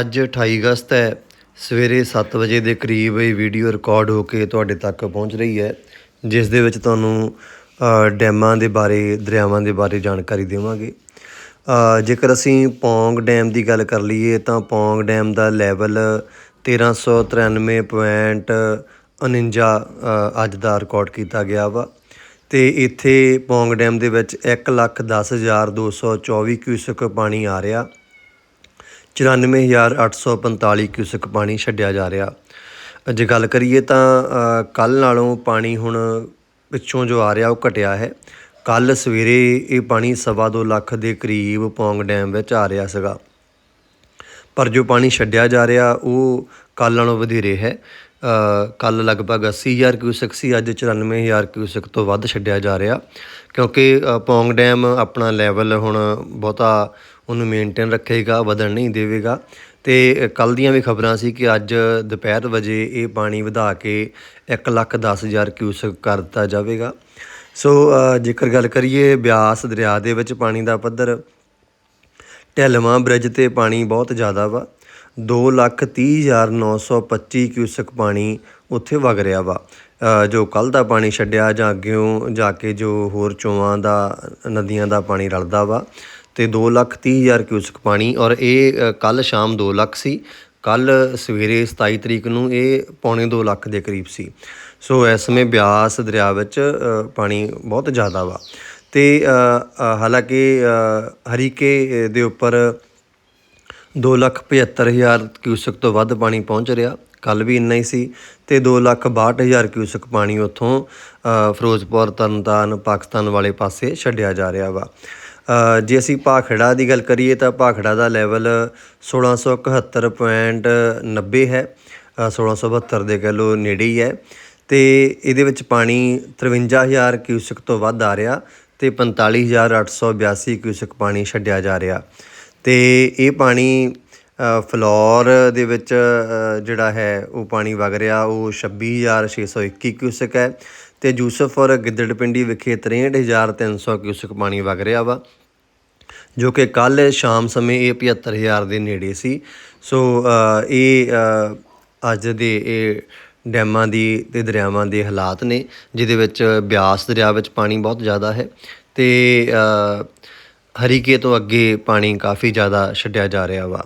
ਅੱਜ 28 ਅਗਸਤ ਹੈ ਸਵੇਰੇ 7 ਵਜੇ ਦੇ ਕਰੀਬ ਇਹ ਵੀਡੀਓ ਰਿਕਾਰਡ ਹੋ ਕੇ ਤੁਹਾਡੇ ਤੱਕ ਪਹੁੰਚ ਰਹੀ ਹੈ ਜਿਸ ਦੇ ਵਿੱਚ ਤੁਹਾਨੂੰ ਡੈਮਾਂ ਦੇ ਬਾਰੇ ਦਰਿਆਵਾਂ ਦੇ ਬਾਰੇ ਜਾਣਕਾਰੀ ਦੇਵਾਂਗੇ। ਜੇਕਰ ਅਸੀਂ ਪੌਂਗ ਡੈਮ ਦੀ ਗੱਲ ਕਰ ਲਈਏ ਤਾਂ ਪੌਂਗ ਡੈਮ ਦਾ ਲੈਵਲ 1393.49 ਅ, ਅੱਜ ਦਾ ਰਿਕਾਰਡ ਕੀਤਾ ਗਿਆ ਵਾ। ਤੇ ਇੱਥੇ ਪੌਂਗ ਡੈਮ ਦੇ ਵਿੱਚ 110224 ਕਿਊਸਕ ਪਾਣੀ ਆ ਰਿਹਾ। 94845 ਕਿਊਸਕ ਪਾਣੀ ਛੱਡਿਆ ਜਾ ਰਿਹਾ। ਜੇ ਗੱਲ ਕਰੀਏ ਤਾਂ ਕੱਲ ਨਾਲੋਂ ਪਾਣੀ ਹੁਣ ਪਿੱਛੋਂ ਜੋ ਆ ਰਿਹਾ ਉਹ ਘਟਿਆ ਹੈ। ਕੱਲ ਸਵੇਰੇ ਇਹ ਪਾਣੀ ਸਵਾ ਦੋ ਲੱਖ ਦੇ ਕਰੀਬ ਪੌਂਗ ਡੈਮ ਵਿੱਚ ਆ ਰਿਹਾ ਸੀਗਾ। ਪਰ ਜੋ ਪਾਣੀ ਛੱਡਿਆ ਜਾ ਰਿਹਾ, ਉਹ ਕੱਲ ਨਾਲੋਂ ਵਧੇਰੇ ਹੈ। ਕੱਲ ਲਗਭਗ 80000 ਕਿਊਸਕ ਸੀ, ਅੱਜ 94000 ਕਿਊਸਕ ਤੋਂ ਵੱਧ ਛੱਡਿਆ ਜਾ ਰਿਹਾ। ਕਿਉਂਕਿ ਪੌਂਗ ਡੈਮ ਆਪਣਾ ਲੈਵਲ ਹੁਣ ਬਹੁਤਾ ਉਹਨੂੰ ਮੇਨਟੇਨ ਰੱਖੇਗਾ, ਵਧਣ ਨਹੀਂ ਦੇਵੇਗਾ। ਤੇ ਕੱਲ ਦੀਆਂ ਵੀ ਖਬਰਾਂ ਸੀ ਕਿ ਅੱਜ ਦੁਪਹਿਰ ਵਜੇ ਇਹ ਪਾਣੀ ਵਧਾ ਕੇ 110000 ਕਿਊਸਕ ਕਰ ਦਿੱਤਾ ਜਾਵੇਗਾ। ਸੋ ਜੇਕਰ ਗੱਲ ਕਰੀਏ ਬਿਆਸ ਦਰਿਆ ਦੇ ਵਿੱਚ ਪਾਣੀ ਦਾ ਪੱਧਰ, ਢਲਵਾਂ ਬ੍ਰਿਜ ਤੇ ਪਾਣੀ ਬਹੁਤ ਜ਼ਿਆਦਾ ਵਾ। 230925 ਕਿਊਸਕ ਪਾਣੀ ਉੱਥੇ ਵਗ ਰਿਹਾ ਵਾ। ਜੋ ਕੱਲ ਦਾ ਪਾਣੀ ਛੱਡਿਆ ਜਾਂ ਅੱਗਿਓਂ ਜਾ ਕੇ ਜੋ ਹੋਰ ਚੋਆਂ ਦਾ, ਨਦੀਆਂ ਦਾ ਪਾਣੀ ਰਲਦਾ ਵਾ। ਤੇ 230000 ਕਿਊਸਕ ਪਾਣੀ ਔਰ ਇਹ ਕੱਲ ਸ਼ਾਮ 2 ਲੱਖ ਸੀ। ਕੱਲ ਸਵੇਰੇ 27 ਤਰੀਕ ਨੂੰ ਇਹ ਪੌਣੇ 2 ਲੱਖ ਦੇ ਕਰੀਬ ਸੀ। ਸੋ ਇਸ ਸਮੇਂ ਬਿਆਸ ਦਰਿਆ ਵਿੱਚ ਪਾਣੀ ਬਹੁਤ ਜ਼ਿਆਦਾ ਵਾ। ਤੇ ਹਾਲਾਂਕਿ ਹਰੀਕੇ ਦੇ ਉੱਪਰ 275000 ਕਿਊਸਕ ਤੋਂ ਵੱਧ ਪਾਣੀ ਪਹੁੰਚ ਰਿਹਾ। ਕੱਲ ਵੀ ਇੰਨਾ ਹੀ ਸੀ ਤੇ 262000 ਕਿਊਸਕ ਪਾਣੀ ਉੱਥੋਂ ਫਿਰੋਜ਼ਪੁਰ, ਤਰਨਤਾਰਨ, ਪਾਕਿਸਤਾਨ ਵਾਲੇ ਪਾਸੇ ਛੱਡਿਆ ਜਾ ਰਿਹਾ ਵਾ। ਜੇ ਅਸੀਂ ਭਾਖੜਾ ਦੀ ਗੱਲ ਕਰੀਏ ਤਾਂ ਭਾਖੜਾ ਦਾ ਲੈਵਲ 1671.90 ਹੈ ਅ, 1672 ਦੇ ਕਹਿ ਲਓ ਨੇੜੇ ਹੀ ਹੈ। ਤੇ ਇਹਦੇ ਵਿੱਚ ਪਾਣੀ 53000 ਕਿਊਸਕ ਤੋਂ ਵੱਧ ਆ ਰਿਹਾ ਤੇ 45882 ਕਿਊਸਕ ਪਾਣੀ ਛੱਡਿਆ ਜਾ ਰਿਹਾ। ਤੇ ਇਹ ਪਾਣੀ ਫਲੋਰ ਦੇ ਵਿੱਚ ਜਿਹੜਾ ਹੈ, ਉਹ ਪਾਣੀ ਵਗ ਰਿਹਾ। ਉਹ 26621 ਕਿਊਸਕ ਹੈ ਤੇ ਯੂਸਫਰ ਗਿੱਦੜਪਿੰਡੀ ਵਿਖੇ 63300 ਕਿਊਸਕ ਪਾਣੀ ਵਗ ਰਿਹਾ ਵਾ, ਜੋ ਕਿ ਕੱਲ ਸ਼ਾਮ ਸਮੇਂ ਇਹ 75000 ਦੇ ਨੇੜੇ ਸੀ। ਸੋ ਇਹ ਅੱਜ ਦੇ ਇਹ ਡੈਮਾਂ ਦੀ ਤੇ ਦਰਿਆਵਾਂ ਦੇ ਹਾਲਾਤ ਨੇ, ਜਿਹਦੇ ਵਿੱਚ ਬਿਆਸ ਦਰਿਆ ਵਿੱਚ ਪਾਣੀ ਬਹੁਤ ਜ਼ਿਆਦਾ ਹੈ ਤੇ ਹਰੀਕੇ ਤੋਂ ਅੱਗੇ ਪਾਣੀ ਕਾਫੀ ਜ਼ਿਆਦਾ ਛੱਡਿਆ ਜਾ ਰਿਹਾ ਵਾ।